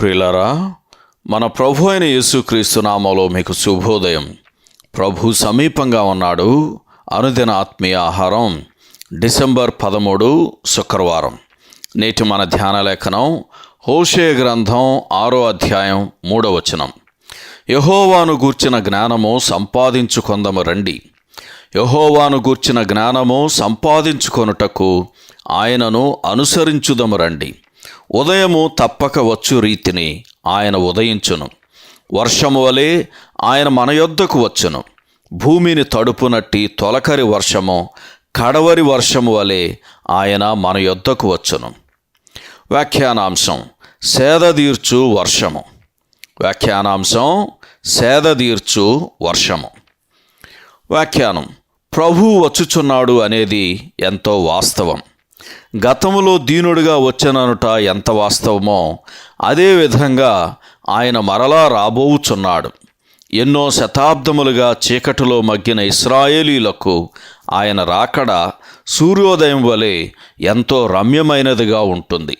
ప్రియులరా మన ప్రభు అయిన యేసుక్రీస్తు నామలో మీకు శుభోదయం. ప్రభు సమీపంగా ఉన్నాడు. అనుదిన ఆత్మీయ ఆహారం డిసెంబర్ పదమూడు శుక్రవారం. నేటి మన ధ్యాన లేఖనం హోషే గ్రంథం ఆరో అధ్యాయం మూడవ వచనం. యహోవాను గూర్చిన జ్ఞానము సంపాదించుకొందము రండి. యహోవాను గూర్చిన జ్ఞానము సంపాదించుకొనుటకు ఆయనను అనుసరించుదము రండి. ఉదయము తప్పక వచ్చు రీతిని ఆయన ఉదయించును. వర్షము వలె ఆయన మన యొద్దకు వచ్చును. భూమిని తడుపునట్టి తొలకరి వర్షము కడవరి వర్షము వలె ఆయన మన యొద్దకు వచ్చును. వ్యాఖ్యానాంశం సేదదీర్చు వర్షము. వ్యాఖ్యానాంశం సేదదీర్చు వర్షము. వ్యాఖ్యానం ప్రభు వచ్చుచున్నాడు అనేది ఎంతో వాస్తవం. గతములో దీనుడిగా వచ్చననుట ఎంత వాస్తవమో అదేవిధంగా ఆయన మరలా రాబోవుచున్నాడు. ఎన్నో శతాబ్దములుగా చీకటిలో మగ్గిన ఇస్రాయేలీలకు ఆయన రాకడ సూర్యోదయం వలె ఎంతో రమ్యమైనదిగా ఉంటుంది.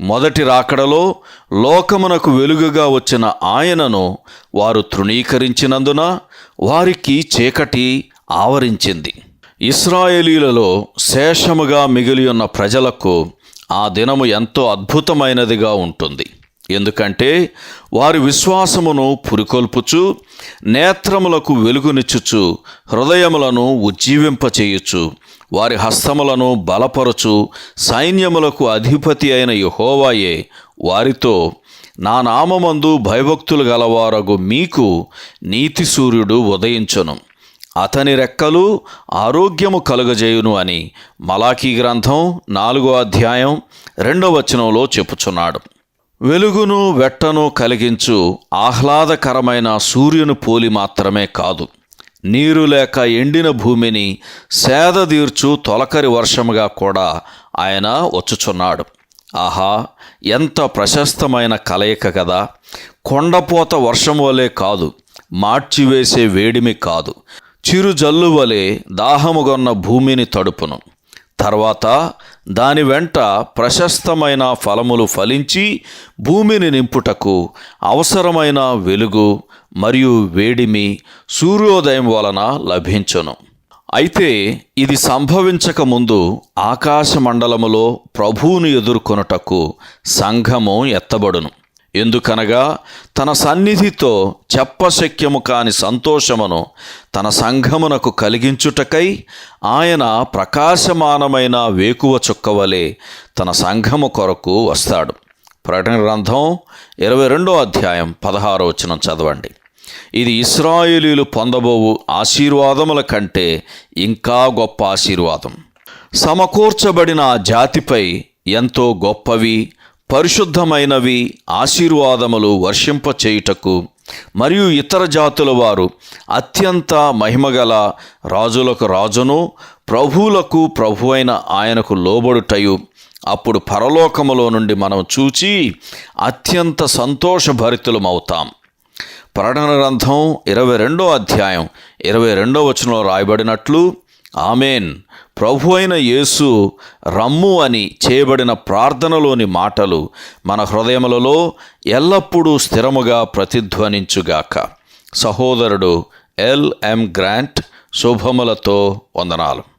మొదటి రాకడలో లోకమునకు వెలుగుగా వచ్చిన ఆయనను వారు తృణీకరించినందున వారికి చీకటి ఆవరించింది. ఇస్రాయేలీలలో శేషముగా మిగిలి ఉన్న ప్రజలకు ఆ దినము ఎంతో అద్భుతమైనదిగా ఉంటుంది. ఎందుకంటే వారి విశ్వాసమును పురికొల్పుచు నేత్రములకు వెలుగునిచ్చుచు హృదయములను ఉజ్జీవింపచేయుచు వారి హస్తములను బలపరచు సైన్యములకు అధిపతి అయిన యహోవాయే వారితో నా నామమందు భయభక్తులు గలవారగు మీకు నీతి సూర్యుడు ఉదయించను. అతని రెక్కలు ఆరోగ్యము కలుగజేయును అని మలాకీ గ్రంథం నాలుగో అధ్యాయం రెండవ వచనంలో చెప్పుచున్నాడు. వెలుగును వెట్టను కలిగించు ఆహ్లాదకరమైన సూర్యుని పోలి మాత్రమే కాదు. నీరు లేక ఎండిన భూమిని సేదదీర్చు తొలకరి వర్షముగా కూడా ఆయన వచ్చుచున్నాడు. ఆహా ఎంత ప్రశస్తమైన కలయిక కదా కొండపోత వర్షం వలె కాదు మార్చివేసే వేడిమి కాదు. చిరు జల్లు వలె దాహముగొన్న భూమిని తడుపును. తర్వాత దాని వెంట ప్రశస్తమైన ఫలములు ఫలించి భూమిని నింపుటకు అవసరమైన వెలుగు మరియు వేడిమి సూర్యోదయం వలన లభించును. అయితే ఇది సంభవించక ముందు ఆకాశ మండలములో ప్రభువును ఎదుర్కొనుటకు సంఘము ఎత్తబడును. ఎందుకనగా తన సన్నిధితో చెప్పశక్యము కాని సంతోషమును తన సంఘమునకు కలిగించుటకై ఆయన ప్రకాశమానమైన వేకువ చుక్కవలే తన సంఘము కొరకు వస్తాడు. ప్రకటన గ్రంథం ఇరవై రెండో అధ్యాయం పదహారో వచనం చదవండి. ఇది ఇస్రాయేలీలు పొందబోవు ఆశీర్వాదముల కంటే ఇంకా గొప్ప ఆశీర్వాదం. సమకూర్చబడిన జాతిపై ఎంతో గొప్పవి పరిశుద్ధమైనవి ఆశీర్వాదములు వర్షింపచేయుటకు మరియు ఇతర జాతుల వారు అత్యంత మహిమగల రాజులకు రాజును ప్రభువులకు ప్రభు అయిన ఆయనకు లోబడుటయు. అప్పుడు పరలోకములో నుండి మనం చూచి అత్యంత సంతోషభరితులమవుతాం. ప్రకటన గ్రంథం ఇరవై రెండో అధ్యాయం ఇరవై రెండో వచనంలో రాయబడినట్లు ఆమెన్. ప్రభు అయిన యేసు రమ్ము అని చేయబడిన ప్రార్థనలోని మాటలు మన హృదయములలో ఎల్లప్పుడూ స్థిరముగా ప్రతిధ్వనించుగాక. సహోదరుడు ఎల్. ఎం. గ్రాంట్ శుభములతో వందనాలు.